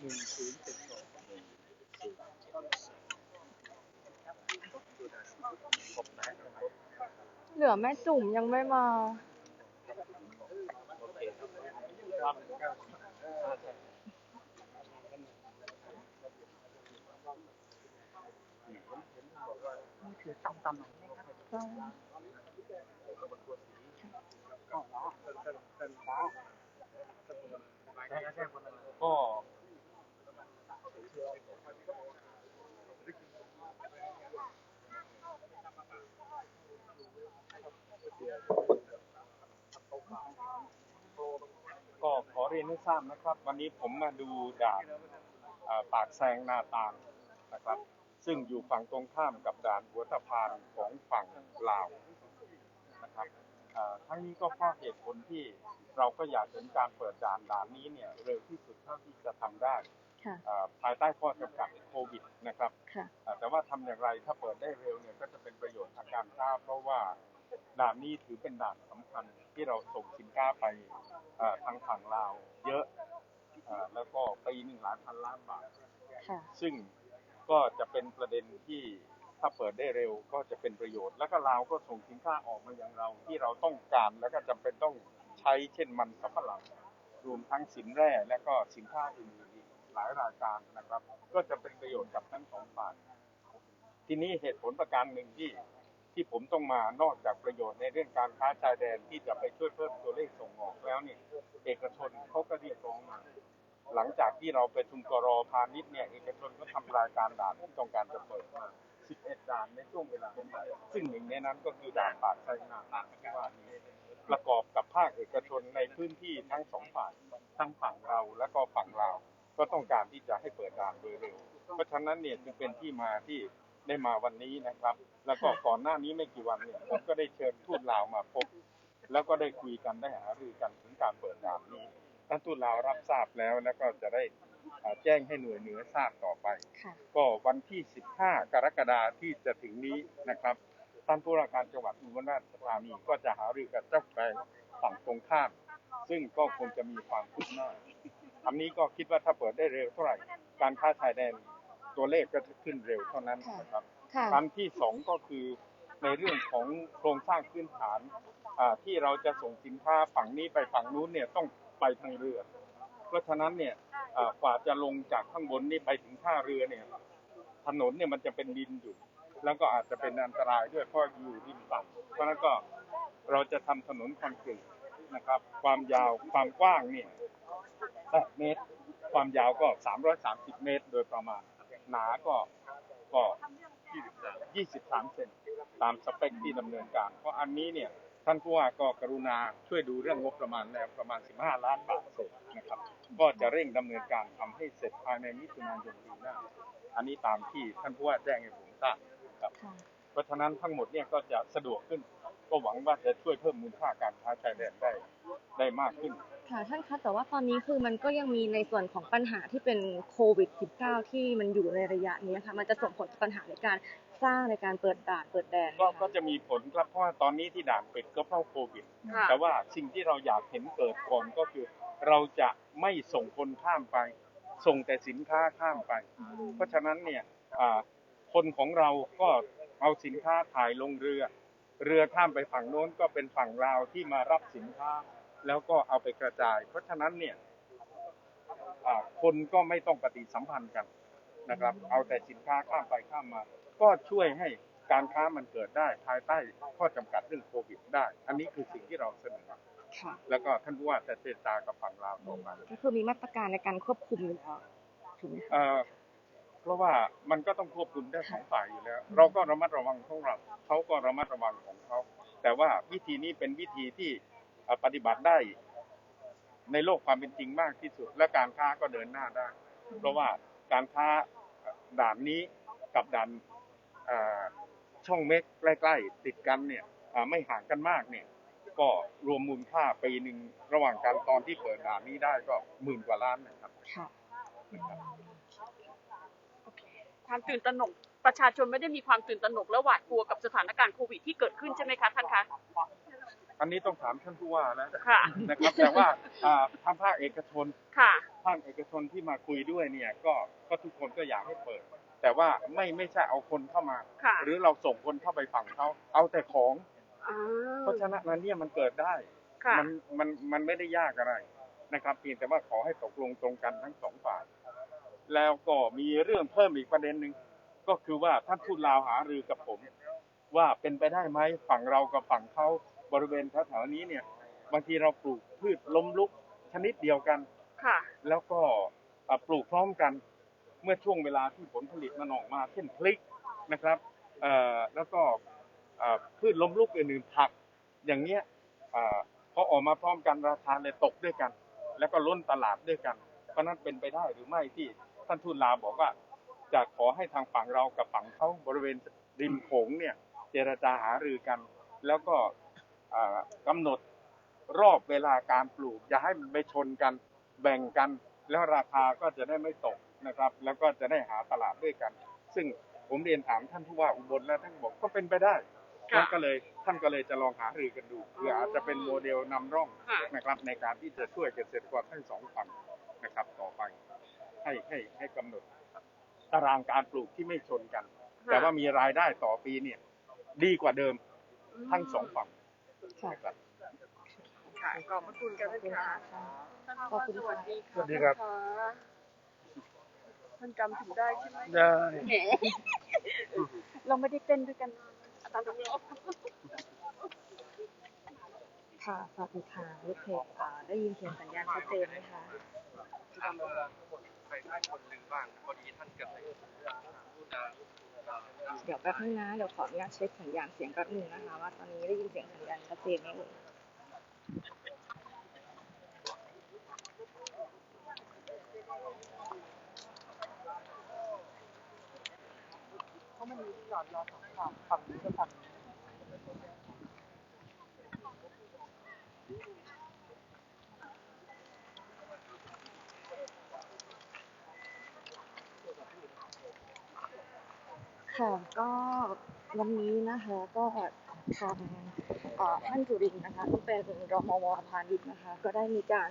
หนึ่งศูนย์เจ็ดสองเหลือแม่จุ่มยังไม่มา ถือตำตำหน่อยได้ครับก็ล้อใช่ใช่คนนั้น ก็ก็ขอเรียนให้ทราบนะครับ วันนี้ผมมาดูด่านปากแซงนาตาลนะครับ ซึ่งอยู่ฝั่งตรงข้ามกับด่านหัวตะพานของฝั่งลาวนะครับ ทั้งนี้ก็เพราะเหตุผลที่เราก็อยากเห็นการเปิดด่านด่านนี้เนี่ยเร็วที่สุดเท่าที่จะทำได้ค่ะอ่าภายใต้ข้อจำกัดโควิดนะครับค่ะอ่าแต่ว่าทำอย่างไรถ้าเปิดได้เร็วเนี่ยก็จะเป็นประโยชน์ทางการค้าเพราะว่าด่านนี้ถือเป็นด่านสำคัญที่เราส่งสินค้าไปอ่าทางฝั่งลาวเยอะอ่าแล้วก็ปีหนึ่งหลายพันล้านบาทค่ะซึ่งก็จะเป็นประเด็นที่ ถ้าเปิดได้เร็วก็จะเป็นประโยชน์ แล้วก็ลาวก็ส่งสินค้าออกมาอย่างเราที่เราต้องการแล้วก็จำเป็นต้องใช้เช่นมันสำปะหลังรวมทั้งสินแร่และก็สินค้าอื่นๆอีกหลายรายการนะครับ ก็จะเป็นประโยชน์กับทั้งสองฝ่ายทีนี้เหตุผลประการหนึ่งที่ที่ผมต้องมานอกจากประโยชน์ในเรื่องการค้าชายแดนที่จะไปช่วยเพิ่มตัวเลขส่งออกแล้วเนี่ยเอกชนเขาก็เรียกร้องมาหลังจากที่เราไปชุมกรอพาณิชย์เนี่ยเอกชนก็ทำรายการด่านที่ต้องการจะเปิดมา 11 ด่านในช่วงเวลาซึ่งหนึ่งในนั้นก็คือด่านปากไซนาตานที่ว่านี้ประกอบกับภาคเอกชนในพื้นที่ทั้งสองฝ่ายทั้งฝั่งเราและก็ฝั่งลาวก็ต้องการที่จะให้เปิดด่านโดยเร็ว เพราะฉะนั้นเนี่ยจึงเป็นที่มาที่ได้มาวันนี้นะครับ แล้วก็ก่อนหน้านี้ไม่กี่วันเนี่ยผมก็ได้เชิญทูตลาวมาพบ แล้วก็ได้คุยกันได้หารือกันถึงการเปิดด่านนี้ ท่านทูตลาวรับทราบแล้วแล้วก็จะได้อ่าแจ้งให้หน่วยเหนือทราบต่อไปค่ะก็วันที่ 15 กรกฎาคมที่จะถึงนี้นะครับท่านผู้ราชการจังหวัดอุบลราชธานีก็จะหารือกับเจ้าแปลงฝั่งตรงข้าม ซึ่งก็คงจะมีความคืบหน้าอันนี้ก็คิดว่าถ้าเปิดได้เร็วเท่าไหร่ การค้าชายแดนตัวเลขก็จะขึ้นเร็วเท่านั้นนะครับค่ะอันที่สองก็คือในเรื่องของโครงสร้างพื้นฐานอ่าที่เราจะส่งสินค้าฝั่งนี้ไปฝั่งนู้นเนี่ยต้อง ไปทางเรือ เพราะฉะนั้นเนี่ยอ่ากว่าจะลงจากข้างบนนี่ไปถึงท่าเรือเนี่ย ถนนเนี่ยมันจะเป็นดินอยู่ แล้วก็อาจจะเป็นอันตรายด้วยเพราะอยู่ริมฝั่งเพราะนั้นก็เราจะทำถนนคอนกรีตนะครับ ความยาวความกว้างเนี่ย8เมตร ความยาวก็ 330 เมตร โดยประมาณ หนาก็ก็ 23 เซนตามสเปคที่ดำเนินการ เพราะอันนี้เนี่ย ท่านผู้ว่าก็กรุณาช่วยดูเรื่องงบประมาณแล้วประมาณ 15 ล้านบาทเศษนะครับ ก็จะเร่งดำเนินการทำให้เสร็จภายในมิถุนายนปีหน้า อันนี้ตามที่ท่านผู้ว่าแจ้งให้ผมทราบครับค่ะเพราะฉะนั้นทั้งหมดเนี่ยก็จะสะดวกขึ้น ก็หวังว่าจะช่วยเพิ่มมูลค่าการค้าชายแดนได้ได้มากขึ้น ค่ะท่านคะแต่ว่าตอนนี้คือมันก็ยังมีในส่วนของปัญหาที่เป็นโควิด -19 ที่มันอยู่ในระยะนี้ค่ะ มันจะส่งผลต่อปัญหาในการ สร้างในการเปิดด่านเปิดแดนไหมก็คะก็จะมีผลครับเพราะว่าตอนนี้ที่ด่านปิดก็เพราะโควิด ค่ะแต่ว่าสิ่งที่เราอยากเห็นเกิดก่อนก็คือ เราจะไม่ส่งคนข้ามไป ส่งแต่สินค้าข้ามไป เพราะฉะนั้นเนี่ยอ่าคนของเราก็เอาสินค้าถ่ายลงเรือ เรือข้ามไปฝั่งโน้นก็เป็นฝั่งลาวที่มารับสินค้า แล้วก็เอาไปกระจาย เพราะฉะนั้นเนี่ยอ่าคนก็ไม่ต้องปฏิสัมพันธ์กันนะครับ เอาแต่สินค้าข้ามไปข้ามมา ก็ช่วยให้การค้ามันเกิดได้ภายใต้ข้อจำกัดเรื่องโควิดได้ อันนี้คือสิ่งที่เราเสนอ ค่ะ แล้วก็ท่านผู้ว่าจะเจรจากับฝั่งลาวต่อไป ก็คือมีมาตรการในการควบคุมอยู่แล้วถูกไหมคะ เอ่อเพราะว่ามันก็ต้องควบคุมได้สองฝ่ายอยู่แล้ว เราก็ระมัดระวังของเราเขาก็ระมัดระวังของเขา แต่ว่าวิธีนี้เป็นวิธีที่เอ่อปฏิบัติได้ในโลกความเป็นจริงมากที่สุด และการค้าก็เดินหน้าได้ เพราะว่าการค้าด่านนี้กับด่านเอ่อ ช่องเม็กใกล้ๆติดกันเนี่ยอ่าไม่ห่างกันมากเนี่ยก็รวมมูลค่าปีหนึ่งระหว่างการตอนที่เปิดด่านนี้ได้ก็หมื่นกว่าล้านนะครับค่ะความตื่นตระหนกประชาชนไม่ได้มีความตื่นตระหนกและหวาดกลัวกับสถานการณ์โควิดที่เกิดขึ้นใช่ไหมคะท่านคะเออันนี้ต้องถามท่านผู้ว่านะค่ะนะครับแต่ว่าอ่าทางภาคเอกชนค่ะ ภาคเอกชนที่มาคุยด้วยเนี่ยก็ก็ทุกคนก็อยากให้เปิด แต่ว่าไม่ไม่ใช่เอาคนเข้ามา ค่ะ หรือเราส่งคนเข้าไปฝั่งเขาเอาแต่ของ อ่าเพราะฉะนั้นอันเนี้ยมันเกิดได้ ค่ะ มันมันมันไม่ได้ยากอะไรนะครับเพียงแต่ว่าขอให้ตกลงตรงกันทั้งสองฝ่าย แล้วก็มีเรื่องเพิ่มอีกประเด็นหนึ่งก็คือว่าท่านทูตลาวหารือกับผม ว่าเป็นไปได้ไหมฝั่งเรากับฝั่งเขาบริเวณแถวๆนี้เนี่ย บางทีเราปลูกพืชล้มลุกชนิดเดียวกัน ค่ะ แล้วก็ปลูกพร้อมกันเมื่อช่วงเวลาที่ผลผลิตมันออกมาเช่นพลิกนะครับแล้วก็พืชล้มลุกอื่นๆผัก อย่างเงี้ยพอออกมาพร้อมกันราคาเลยตกด้วยกัน แล้วก็ล้นตลาดด้วยกันเพราะนั้นเป็นไปได้หรือไม่ที่ท่านทูตลาบอกว่าจะขอให้ทางฝั่งเรากับฝั่งเขาบริเวณริมโขงเนี่ยเจรจาหารือกัน แล้วก็เอ่อกำหนดรอบเวลาการปลูก อย่าให้มันไปชนกัน แบ่งกันแล้วราคาก็จะได้ไม่ตกนะครับ แล้วก็จะได้หาตลาดด้วยกัน ซึ่งผมเรียนถามท่านผู้ว่าอุบลแล้วท่านบอกก็เป็นไปได้ค่ะท่านก็เลยท่านก็เลยจะลองหารือกันดูเพื่ออาจจะเป็นโมเดลนำร่องค่ะนะครับในการที่จะช่วยเกษตรกรทั้งสองฝั่งนะครับต่อไปให้ให้ให้กำหนดตารางการปลูกที่ไม่ชนกัน แต่ว่ามีรายได้ต่อปีเนี่ย ดีกว่าเดิมทั้งสองฝั่งค่ะนะครับ ค่ะ ขอบพระคุณกันนะคะท่านขอบคุณสค่ะวัสดีค่ะสวัสดีครับท่านจำถึงได้ใช่ไหมได้แหมเราไม่ได้เต้นด้วยกันอาจารย์ต้องรอค่ะสวัสดีค่ะลูกเพจอ่าได้ยินเสียงสัญญาณชัดเจนไหมคะใครได้คนหนึ่งบ้างพอดีท่านเกิดเดี๋ยวแป๊บนึงนะ เดี๋ยวขออนุญาตเช็คสัญญาณเสียงแป๊บนึงนะคะ ว่าตอนนี้ได้ยินเสียงสัญญาณชัดเจนไหมเอ่ย เพราะมันมีจอดรอสองฝั่งฝั่งนี้กับฝั่งนี้ค่ะก็วันนี้นะคะก็ ทางท่านจุรินนะคะที่เป็นรมวพาณิชย์นะคะ ก็ได้มีการ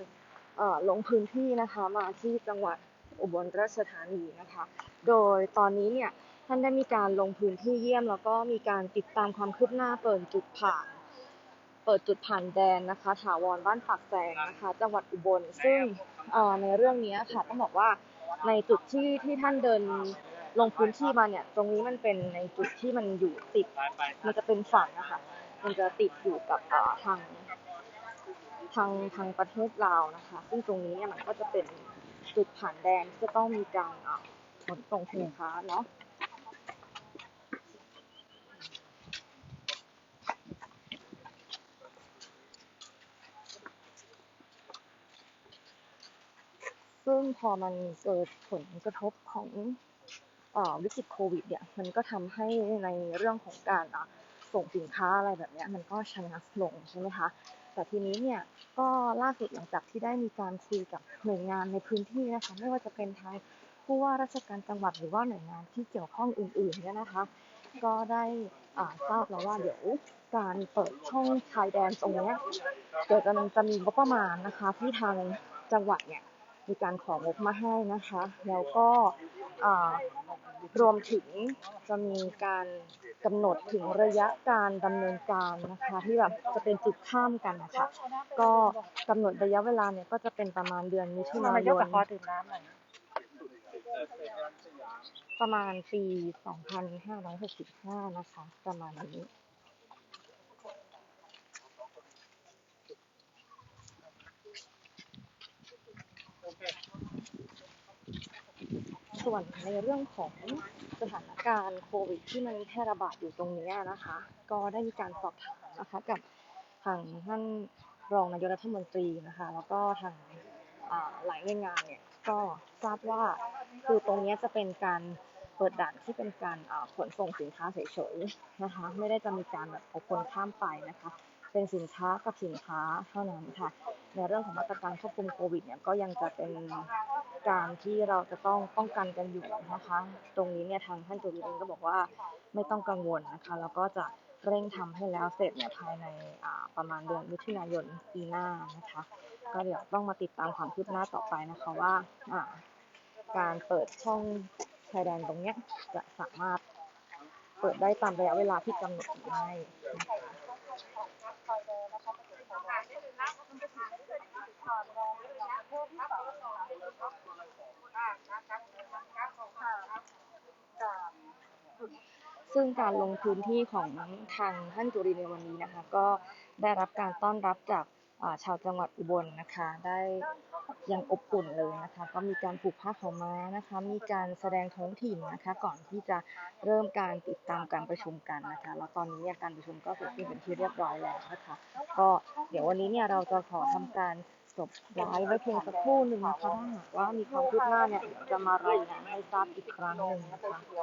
ลงพื้นที่นะคะมาที่จังหวัดอุบลราชธานีนะคะ โดยตอนนี้เนี่ยท่านได้มีการลงพื้นที่เยี่ยม แล้วก็มีการติดตามความคืบหน้าเปิดจุดผ่าน เปิดจุดผ่านแดนนะคะ ถาวรบ้านปากแซงนะคะ จังหวัดอุบล ซึ่งในเรื่องนี้ค่ะต้องบอกว่าในจุดที่ที่ท่านเดิน ลงพื้นที่มาเนี่ย ตรงนี้มันเป็นในจุดที่มันอยู่ติด มันจะเป็นฝั่งนะคะมันจะติดอยู่กับเอ่อทางทางทางประเทศลาวนะคะ ซึ่งตรงนี้เนี่ยมันก็จะเป็นจุดผ่านแดนที่จะต้องมีการเอ่อขนส่งสินค้าเนาะซึ่งพอมันเกิดผลกระทบของเอ่อ วิกฤตโควิดเนี่ยมันก็ทำให้ในเรื่องของการส่งสินค้าอะไรแบบนี้มันก็ชะงักลงใช่ไหมคะแต่ทีนี้เนี่ยก็ล่าสุดหลังจากที่ได้มีการคุยกับหน่วยงานในพื้นที่นะคะไม่ว่าจะเป็นทางผู้ว่าราชการจังหวัดหรือว่าหน่วยงานที่เกี่ยวข้องอื่นๆเนี่ยนะคะ ก็ได้ทราบแล้วว่าเดี๋ยวการเปิดช่องชายแดนตรงนี้เดี๋ยวจะมันจะมีงบประมาณนะคะที่ทางจังหวัดเนี่ยมีการของงบมาให้นะคะ แล้วก็ รวมถึงจะมีการกำหนดถึงระยะการดำเนินการนะคะที่แบบจะเป็นจุดข้ามกันนะคะก็กำหนดระยะเวลาเนี่ยก็จะเป็นประมาณเดือนมิถุนายนประมาณปี 2565 นะคะ ประมาณนี้ ส่วนในเรื่องของสถานการณ์โควิดที่มันแพร่ระบาดอยู่ตรงนี้นะคะ ก็ได้มีการสอบถามนะคะกับทางท่านรองนายกรัฐมนตรีนะคะ แล้วก็ทางหลายหน่วยงานเนี่ยก็ทราบว่าคือตรงนี้จะเป็นการเปิดด่านที่เป็นการขนส่งสินค้าเฉยๆนะคะ ไม่ได้จะมีการแบบเอาคนข้ามไปนะคะ เป็นสินค้ากับสินค้าเท่านั้นค่ะ ในเรื่องของมาตรการควบคุมโควิดเนี่ยก็ยังจะเป็น การที่เราจะต้องป้องกันกันอยู่นะคะ ตรงนี้เนี่ยทางท่านจุลินเองก็บอกว่าไม่ต้องกังวลนะคะ แล้วก็จะเร่งทำให้แล้วเสร็จเนี่ยภายในประมาณเดือนมิถุนายนปีหน้านะคะ ก็เดี๋ยวต้องมาติดตามความคืบหน้าต่อไปนะคะว่าการเปิดช่องชายแดนตรงเนี้ยจะสามารถเปิดได้ตามระยะเวลาที่กำหนดหรือไม่นะคะ ซึ่งการลงพื้นที่ของทางท่านจุรินในวันนี้นะคะ ก็ได้รับการต้อนรับจากาชาวจังหวัดอุบลนะคะ ได้ยังอบอุ่นเลยนะคะ ก็มีการผูกผ้าขาวม้านะคะ มีการแสดงท้องถิ่นนะคะ ก่อนที่จะเริ่มการติดตามการประชุมกันนะคะ แล้วตอนนี้เนี่ยการประชุมก็เสร็จสิ้นเป็นที่เรียบร้อยแล้วนะคะ ก็เดี๋ยววันนี้เนี่ยเราจะขอทำการจบไลฟ์ไว้เพียงสักครู่หนึ่งนะคะถ้าหากว่ามีความคืบหน้าเนี่ยจะมารายงานให้ทราบอีกครั้งหนึ่งนะคะ